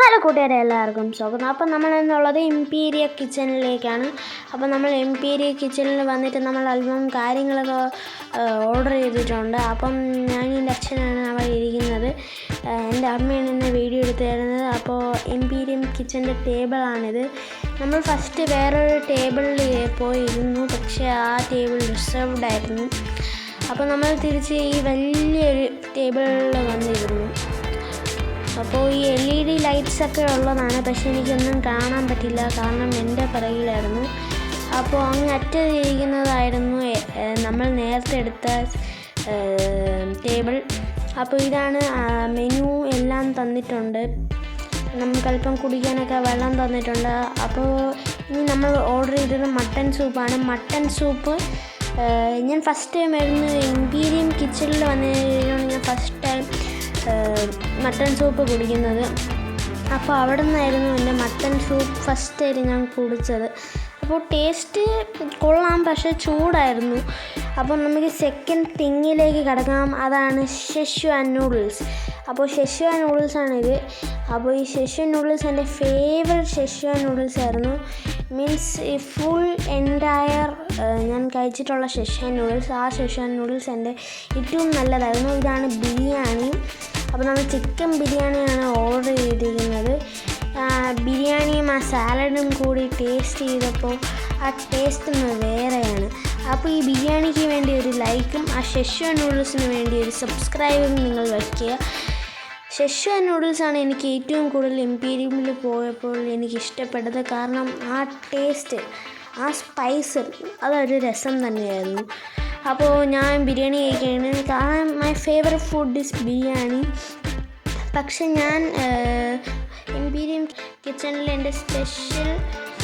Hello കൂട്ടുകാരെ എല്ലാവർക്കും സ്വാഗതം. അപ്പം നമ്മൾ എന്നുള്ളത് ഇമ്പീരിയ കിച്ചണിലേക്കാണ് അപ്പം നമ്മൾ എംപീരിയ കിച്ചണിൽ വന്നിട്ട് നമ്മൾ അല്പം കാര്യങ്ങളൊക്കെ ഓർഡർ ചെയ്തിട്ടുണ്ട്. അപ്പം ഞാൻ എന്റെ അച്ഛനാണ് അവിടെ ഇരിക്കുന്നത്. എന്റെ അമ്മയാണ് എന്നെ വീഡിയോ എടുത്ത് തരുന്നത് അപ്പോൾ ഇമ്പീരിയം കിച്ചന്റെ ടേബിളാണിത് നമ്മൾ ഫസ്റ്റ് വേറൊരു ടേബിളിൽ പോയിരുന്നു. പക്ഷേ ആ ടേബിൾ റിസർവ്ഡ് ആയിരുന്നു. അപ്പോൾ നമ്മൾ തിരിച്ച് ഈ വലിയൊരു ടേബിളിൽ വന്നിരുന്നു. അപ്പോൾ ഈ എൽ ഇ ഡി ലൈറ്റ്സ് ഒക്കെ ഉള്ളതാണ്. പക്ഷെ എനിക്കൊന്നും കാണാൻ പറ്റില്ല. കാരണം എന്റെ പിറകിലായിരുന്നു. അപ്പോൾ അങ്ങ് അറ്റത്തിരിക്കുന്നതായിരുന്നു എ- നമ്മൾ നേരത്തെ എടുത്ത ടേബിൾ. അപ്പോൾ ഇതാണ് മെനു എല്ലാം തന്നിട്ടുണ്ട്. നമുക്കല്പം കുടിക്കാനൊക്കെ വെള്ളം തന്നിട്ടുണ്ട്. അപ്പോൾ ഇനി നമ്മൾ ഓർഡർ ചെയ്തത് മട്ടൻ സൂപ്പാണ്. മട്ടൻ സൂപ്പ് ഞാൻ ഫസ്റ്റ് ടൈം ആയിരുന്നു. ഇമ്പീരിയം കിച്ചണിൽ വന്നതിനാണ് ഞാൻ ഫസ്റ്റ് ടൈം മട്ടൻ സൂപ്പ് കുടിക്കുന്നത്. അപ്പോൾ അവിടെ നിന്നായിരുന്നു എന്റെ മട്ടൺ സൂപ്പ് ഫസ്റ്റ് ആയിട്ട് ഞാൻ കുടിച്ചത്. അപ്പോൾ ടേസ്റ്റ് കൊള്ളാം പക്ഷേ ചൂടായിരുന്നു. അപ്പോൾ നമുക്ക് സെക്കൻഡ് തിങ്ങിലേക്ക് കിടക്കാം. അതാണ് ഷെഷ്വാൻ നൂഡിൽസ് അപ്പോൾ ഷെഷ്വാൻ നൂഡിൽസ് ആണിത്. അപ്പോൾ ഈ ഷെഷു നൂഡിൽസ് എന്റെ ഫേവറേറ്റ് ആൻഡ് നൂഡിൽസ് ആയിരുന്നു. മീൻസ് ഈ ഫുൾ എന്റയർ ഞാൻ കഴിച്ചിട്ടുള്ള ഷെഷ്വാൻ നൂഡിൽസ് ആ ഷെഷ്വാൻ നൂഡിൽസ് എന്റെ ഏറ്റവും നല്ലതായിരുന്നു. ഇതാണ് ബിരിയാണി. അപ്പോൾ നമ്മൾ ചിക്കൻ ബിരിയാണിയാണ് ഓർഡർ ചെയ്തിരിക്കുന്നത്. ബിരിയാണിയും ആ സാലഡും കൂടി ടേസ്റ്റ് ചെയ്തപ്പോൾ ആ ടേസ്റ്റ് ഒന്ന് വേറെയാണ്. അപ്പോൾ ഈ ബിരിയാണിക്ക് വേണ്ടി ഒരു ലൈക്കും ആ ഷെഷ്വാൻ നൂഡിൽസിന് വേണ്ടി ഒരു സബ്സ്ക്രൈബും നിങ്ങൾ വയ്ക്കുക ഷെഷ്വാൻ നൂഡിൽസാണ് എനിക്ക് ഏറ്റവും കൂടുതൽ എംപീരിയമിൽ പോയപ്പോൾ എനിക്ക് ഇഷ്ടപ്പെട്ടത്. കാരണം ആ ടേസ്റ്റ് ആ സ്പൈസ് അതൊരു രസം തന്നെയായിരുന്നു. അപ്പോൾ ഞാൻ ബിരിയാണി കഴിക്കുകയാണ് കാരണം my favourite food is biryani. പക്ഷെ ഞാൻ ഇമ്പീരിയം കിച്ചണിൽ എന്റെ സ്പെഷ്യൽ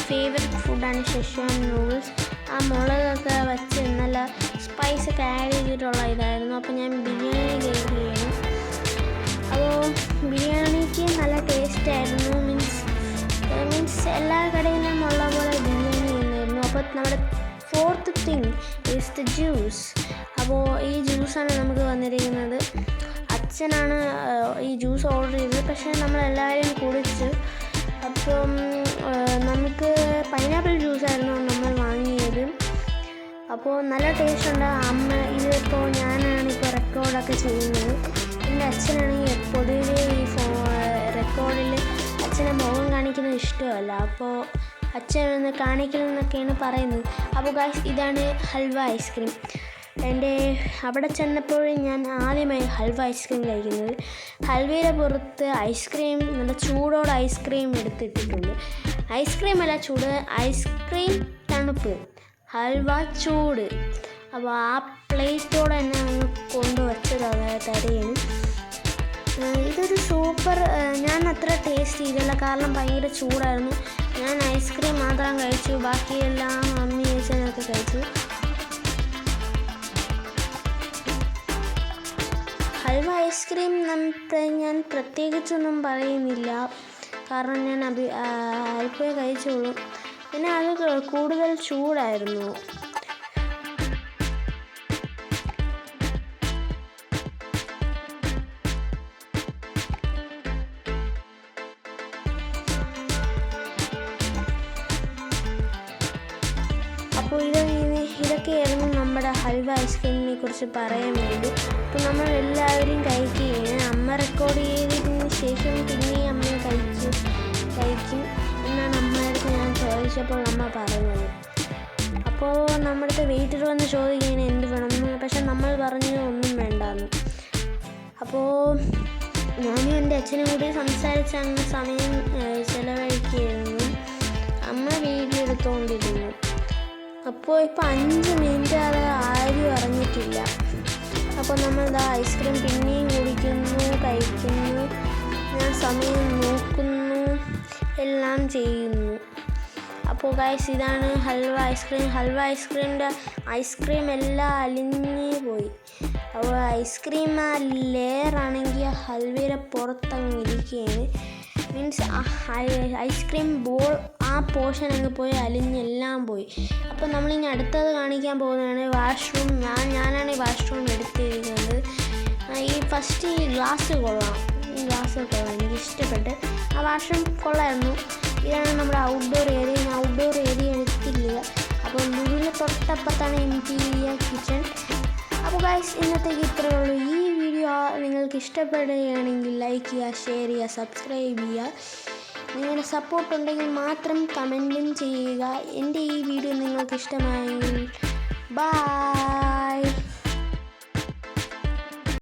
ഫേവററ്റ് ഫുഡാണ് ഷെഷ്വാൻ നൂഡിൽസ് ആ മുളകൊക്കെ വെച്ച് നല്ല സ്പൈസ് ആഡ് ചെയ്തിട്ടുള്ള ഇതായിരുന്നു. അപ്പോൾ ഞാൻ ബിരിയാണി കഴിക്കുകയാണ്. അപ്പോൾ ബിരിയാണിക്ക് നല്ല ടേസ്റ്റ് ആയിരുന്നു. മീൻസ് മീൻസ് എല്ലാ കടയിലും ഉള്ള പോലെ ബിരിയാണി തന്നെയായിരുന്നു. അപ്പോൾ നമ്മുടെ fourth thing is the juice അപ്പോൾ ഈ ജ്യൂസാണ് നമുക്ക് വന്നിരിക്കുന്നത്. അച്ഛനാണ് ഈ ജ്യൂസ് ഓർഡർ ചെയ്തത്. പക്ഷേ നമ്മളെല്ലാവരും കുടിച്ച് അപ്പം നമുക്ക് പൈനാപ്പിൾ ജ്യൂസായിരുന്നു നമ്മൾ വാങ്ങിയത്. അപ്പോൾ നല്ല ടേസ്റ്റ് ഉണ്ട്. അമ്മ ഇതിപ്പോൾ ഞാനാണ് ഇപ്പോൾ റെക്കോർഡൊക്കെ ചെയ്യുന്നത്. എന്റെ അച്ഛനാണെങ്കിൽ പൊതുവേ ഈ ഫോ റെക്കോർഡിൽ അച്ഛനെ മുഖം കാണിക്കുന്നത് ഇഷ്ടമല്ല. അപ്പോൾ അച്ഛൻ കാണിക്കണമെന്നൊക്കെയാണ് പറയുന്നത്. അപ്പോൾ ഗായ്സ് ഇതാണ് ഹൽവ ഐസ്ക്രീം. എന്റെ അവിടെ ചെന്നപ്പോൾ ഞാൻ ആദ്യമായി ഹൽവ ഐസ്ക്രീം കഴിക്കുന്നത്. ഹൽവയുടെ പുറത്ത് ഐസ്ക്രീം നല്ല ചൂടോടെ ഐസ്ക്രീം എടുത്തിട്ടിട്ടുണ്ട്. ഐസ്ക്രീം അല്ല ചൂട് ഐസ്ക്രീം തണുപ്പ്. ഹൽവ ചൂട്. അപ്പോൾ ആ പ്ലേറ്റോടെ തന്നെ അങ്ങ് കൊണ്ടുവച്ചത് തരയാണ് ഏഹ് ഇതൊരു സൂപ്പർ ഞാൻ അത്ര ടേസ്റ്റ് ചെയ്തില്ല. കാരണം ഭയങ്കര ചൂടായിരുന്നു. ഞാൻ ഐസ്ക്രീം മാത്രം കഴിച്ചു. ബാക്കിയെല്ലാം അമ്മി ചേച്ചനൊക്കെ കഴിച്ചു. ഹൽവ ഐസ്ക്രീം ഞാൻ പ്രത്യേകിച്ചൊന്നും പറയുന്നില്ല. കാരണം ഞാൻ അഭി അല്പേ കഴിച്ചോളൂ. പിന്നെ അത് കൂടുതൽ ചൂടായിരുന്നു. അപ്പോൾ ഇത് ഇതൊക്കെയായിരുന്നു നമ്മുടെ ഹൽവ ഐസ്ക്രീമിനെ കുറിച്ച് പറയാൻ വേണ്ടി. അപ്പോൾ നമ്മൾ എല്ലാവരും കഴിക്കുകയാണ്. അമ്മ റെക്കോർഡ് ചെയ്തതിന് ശേഷം പിന്നെ അമ്മ കഴിച്ചു കഴിക്കും എന്നാണ് അമ്മയുടെ ഞാൻ ചോദിച്ചപ്പോൾ അമ്മ പറഞ്ഞത്. അപ്പോൾ നമ്മുടെ വെയിറ്റർ വന്ന് ചോദിക്കുകയാണ് എന്ത് വേണം? പക്ഷെ നമ്മൾ പറഞ്ഞു ഒന്നും വേണ്ടാന്ന്. അപ്പോൾ ഞാനും എന്റെ അച്ഛനും കൂടി സംസാരിച്ച് സമയം ചിലവഴിക്കുകയായിരുന്നു. അമ്മ വീഡിയോ എടുത്തുകൊണ്ടിരുന്നു അപ്പോൾ ഇപ്പോൾ അഞ്ച് മിനിറ്റ് അത് ആരും അറിഞ്ഞിട്ടില്ല അപ്പോൾ നമ്മൾ ഇതാ ഐസ്ക്രീം പിന്നെയും കുടിക്കുന്നു കഴിക്കുന്നു. ഞാൻ സമയം നോക്കുന്നു. എല്ലാം ചെയ്യുന്നു. അപ്പോൾ ഗൈസ് ഇതാണ് ഹൽവ ഐസ്ക്രീം. ഹൽവ ഐസ്ക്രീമിന്റെ ഐസ്ക്രീം എല്ലാം അലിഞ്ഞ് പോയി. അപ്പോൾ ഐസ്ക്രീം ആ ലെയറാണെങ്കിൽ ആ ഹൽവയുടെ പുറത്തങ്ങ് ഇരിക്കുകയാണ്. മീൻസ് ഐസ്ക്രീം ബോൾ ആ പോർഷൻ അങ്ങ് പോയി അലിഞ്ഞെല്ലാം പോയി. അപ്പോൾ നമ്മളിനി അടുത്തത് കാണിക്കാൻ പോകുന്നതാണ് വാഷ്റൂം ഞാൻ ഞാനാണ് ഈ വാഷ്റൂം എടുത്തിരിക്കുന്നത്. ഈ ഫസ്റ്റ് ഈ ഗ്ലാസ് കൊള്ളാം. ഈ ഗ്ലാസ് കൊള്ളാം. എനിക്ക് ഇഷ്ടപ്പെട്ട് ആ വാഷ്റൂം കൊള്ളായിരുന്നു. ഇതാണ് നമ്മുടെ ഔട്ട്ഡോർ ഏരിയ ഞാൻ ഔട്ട്ഡോർ ഏരിയ എടുത്തില്ല അപ്പോൾ ലുലുവിന് തൊട്ടപ്പത്താണ് ഈ കിച്ചൺ അപ്പോൾ ഗൈസ് ഇന്നത്തേക്ക് ഇത്രയേ ഉള്ളൂ. ഈ വീഡിയോ നിങ്ങൾക്ക് ഇഷ്ടപ്പെടുകയാണെങ്കിൽ ലൈക്ക് ചെയ്യുക ഷെയർ ചെയ്യുക സബ്സ്ക്രൈബ് ചെയ്യുക. നിങ്ങളുടെ സപ്പോർട്ട് ഉണ്ടെങ്കിൽ മാത്രം കമന്റും ചെയ്യുക. എന്റെ ഈ വീഡിയോ നിങ്ങൾക്ക് ഇഷ്ടമായെങ്കിൽ ബൈ